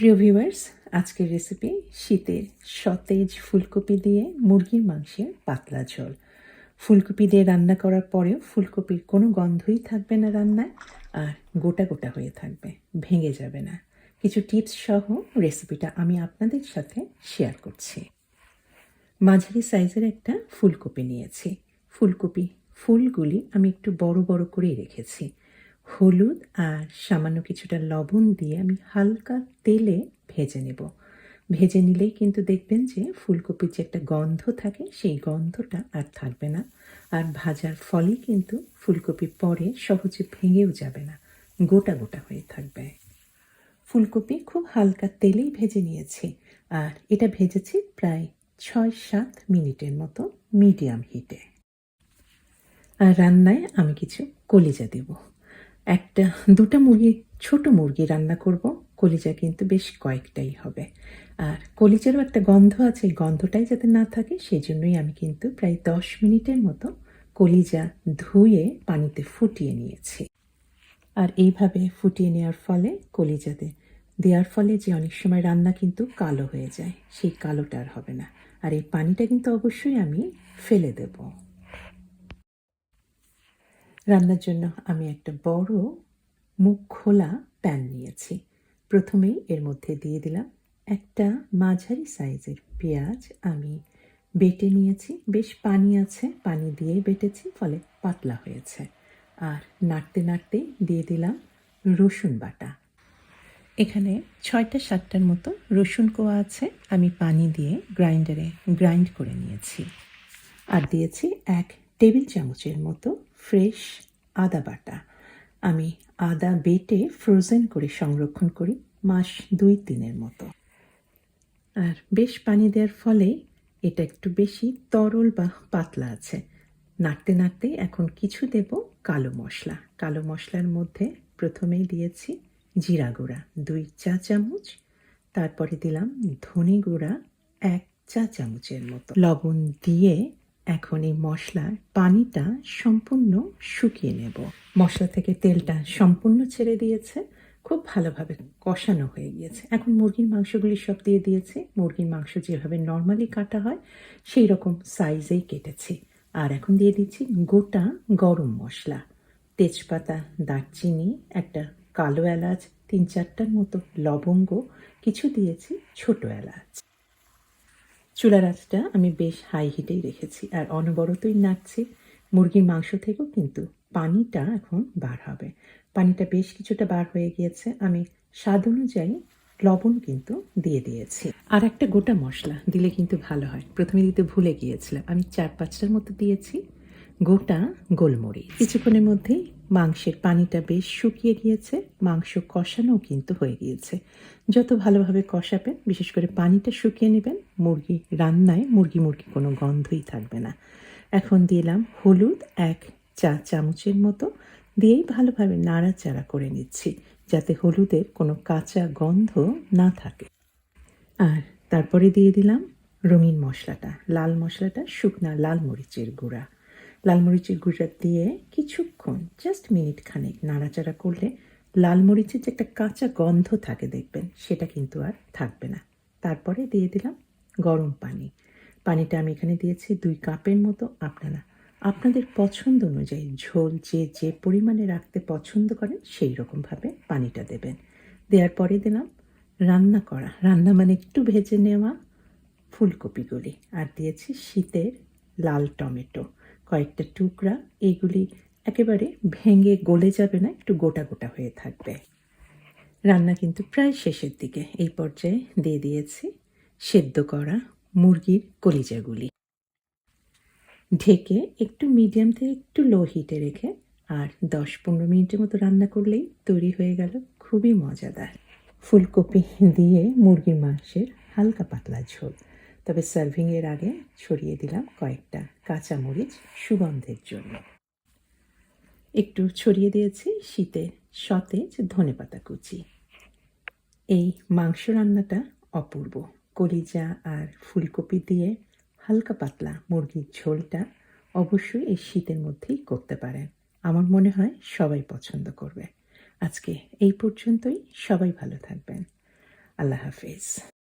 প্রিয় ভিউয়ার্স আজকের রেসিপি শীতের সতেজ ফুলকপি দিয়ে মুরগির মাংসের পাতলা ঝোল। ফুলকপি দিয়ে রান্না করার পরেও ফুলকপির কোনো গন্ধই থাকবে না রান্নায়, আর গোটা গোটা হয়ে থাকবে, ভেঙে যাবে না। কিছু টিপস সহ রেসিপিটা আমি আপনাদের সাথে শেয়ার করছি। মাঝারি সাইজের একটা ফুলকপি নিয়েছি। ফুলকপি ফুলগুলি আমি একটু বড় বড় করেই রেখেছি। হলুদ আর সামান্য কিছুটা লবণ দিয়ে আমি হালকা তেলে ভেজে নেব। ভেজে নিলেই কিন্তু দেখবেন যে ফুলকপির যে একটা গন্ধ থাকে, সেই গন্ধটা আর থাকবে না। আর ভাজার ফলে কিন্তু ফুলকপি পরে সহজে ভেঙেও যাবে না, গোটা গোটা হয়ে থাকবে। ফুলকপি খুব হালকা তেলেই ভেজে নিয়েছি আর এটা ভেজেছি প্রায় ছয় সাত মিনিটের মতো মিডিয়াম হিটে। আর রান্নায় আমি কিছু কলিজা দেব। একটা, দুটা মুরগি, ছোট মুরগি রান্না করব। কলিজা কিন্তু বেশ কয়েকটাই হবে। আর কলিজারও একটা গন্ধ আছে, এই গন্ধটাই যাতে না থাকে সেই জন্যই আমি কিন্তু প্রায় দশ মিনিটের মতো কলিজা ধুয়ে পানিতে ফুটিয়ে নিয়েছি। আর এইভাবে ফুটিয়ে নেওয়ার ফলে কলিজাতে, দেওয়ার ফলে যে অনেক সময় রান্না কিন্তু কালো হয়ে যায়, সেই কালোটা আর হবে না। আর এই পানিটা কিন্তু অবশ্যই আমি ফেলে দেব। রান্নার জন্য আমি একটা বড় মুখ খোলা প্যান নিয়েছি। প্রথমেই এর মধ্যে দিয়ে দিলাম একটা মাঝারি সাইজের পেঁয়াজ আমি বেটে নিয়েছি। বেশ পানি আছে, পানি দিয়েই বেটেছি, ফলে পাতলা হয়েছে। আর নাড়তে নাড়তে দিয়ে দিলাম রসুন বাটা। এখানে ছয়টা সাতটার মতো রসুন কোয়া আছে, আমি পানি দিয়ে গ্রাইন্ডারে গ্রাইন্ড করে নিয়েছি। আর দিয়েছি এক টেবিল চামচের মতো ফ্রেশ আদা বাটা। আমি আদা বেটে ফ্রোজেন করে সংরক্ষণ করি মাস দুই তিনের মতো। আর বেশ পানি দেওয়ার ফলে এটা একটু বেশি তরল বা পাতলা আছে। নাড়তে নাড়তে এখন কিছু দেব কালো মশলা। কালো মশলার মধ্যে প্রথমেই দিয়েছি জিরা গুঁড়া, দুই চা চামচ। তারপরে দিলাম ধনে গুঁড়া, এক চা চামচের মতো। লবণ দিয়ে এখন এই মশলার পানিটা সম্পূর্ণ শুকিয়ে নেব। মশলা থেকে তেলটা সম্পূর্ণ ছেড়ে দিয়েছে। খুব ভালোভাবে কষানো হয়ে গিয়েছে। এখন মুরগির মাংসগুলি সব দিয়ে দিয়েছি। মুরগির মাংস যেভাবে নর্মালি কাটা হয়, সেই রকম সাইজেই কেটেছি। আর এখন দিয়ে দিচ্ছি গোটা গরম মশলা। তেজপাতা, দারচিনি, একটা কালো এলাচ, তিন চারটার মতো লবঙ্গ, কিছু দিয়েছি ছোট এলাচ। চুলার আঁচটা আমি বেশ হাই হিটেই রেখেছি। আর অনবরতই নাড়ছি। মুরগির মাংস থেকেও কিন্তু পানিটা এখন বার হবে। পানিটা বেশ কিছুটা বার হয়ে গিয়েছে। আমি স্বাদ অনুযায়ী লবণ কিন্তু দিয়ে দিয়েছি। আর একটা গোটা মশলা দিলে কিন্তু ভালো হয়। প্রথমে দিতে ভুলে গিয়েছিলাম। আমি চার পাঁচটার মতো দিয়েছি। গোটা গোলমরিচ। কিছুক্ষণের মধ্যেই মাংসের পানিটা বেশ শুকিয়ে গিয়েছে, মাংস কষানো কিন্তু হয়ে গিয়েছে। যত ভালোভাবে কষাবেন, বিশেষ করে পানিটা শুকিয়ে নেবেন, মুরগি রান্নায় মুরগি মুরগি কোনো গন্ধই থাকবে না। এখন দিলাম হলুদ এক চা চামচের মতো, দিয়েই ভালোভাবে নাড়াচাড়া করে নিচ্ছি, যাতে হলুদের কোনো কাঁচা গন্ধ না থাকে। আর তারপরে দিয়ে দিলাম রঙিন মশলাটা, লাল মশলাটা, শুকনা লাল মরিচের গুঁড়া। লাল মরিচের গুঁড়া দিয়ে কিছুক্ষণ জাস্ট মিনিট খানেক নাড়াচাড়া করলে লাল মরিচের যে একটা কাঁচা গন্ধ থাকে দেখবেন, সেটা কিন্তু আর থাকবে না। তারপরে দিয়ে দিলাম গরম পানি। পানিটা আমি এখানে দিয়েছি দুই কাপের মতো আপনারা। আপনাদের পছন্দ অনুযায়ী ঝোল যে যে পরিমাণে রাখতে পছন্দ করেন, সেই রকমভাবে পানিটা দেবেন। দেওয়ার পরে দিলাম রান্না করা। রান্না মানে একটু ভেজে নেওয়া ফুলকপিগুলি। আর দিয়েছি শীতের লাল টমেটো। কয়েকটা টুকরা, এগুলি একেবারে ভেঙে গলে যাবে না, একটু গোটা গোটা হয়ে থাকবে। রান্না কিন্তু প্রায় শেষের দিকে। এই পর্যায়ে দিয়ে দিয়েছি সেদ্ধ করা মুরগির কলিজাগুলি। ঢেকে একটু মিডিয়াম থেকে একটু লো হিটে রেখে আর দশ পনেরো মিনিটের মতো রান্না করলেই তৈরি হয়ে গেল, খুবই মজাদার। ফুলকপি দিয়ে মুরগির মাংসের হালকা পাতলা ঝোল। তবে সার্ভিংয়ের আগে ছড়িয়ে দিলাম কয়েকটা কাঁচামরিচ সুগন্ধের জন্য। একটু ছড়িয়ে দিয়েছি শীতের সতেজ ধনেপাতা কুচি। এই মাংস রান্নাটা অপূর্ব। কলিজা আর ফুলকপি দিয়ে হালকা পাতলা মুরগির ঝোলটা অবশ্যই এই শীতের মধ্যেই করতে পারেন। আমার মনে হয় সবাই পছন্দ করবে। আজকে এই পর্যন্তই। সবাই ভালো থাকবেন। আল্লাহ হাফেজ।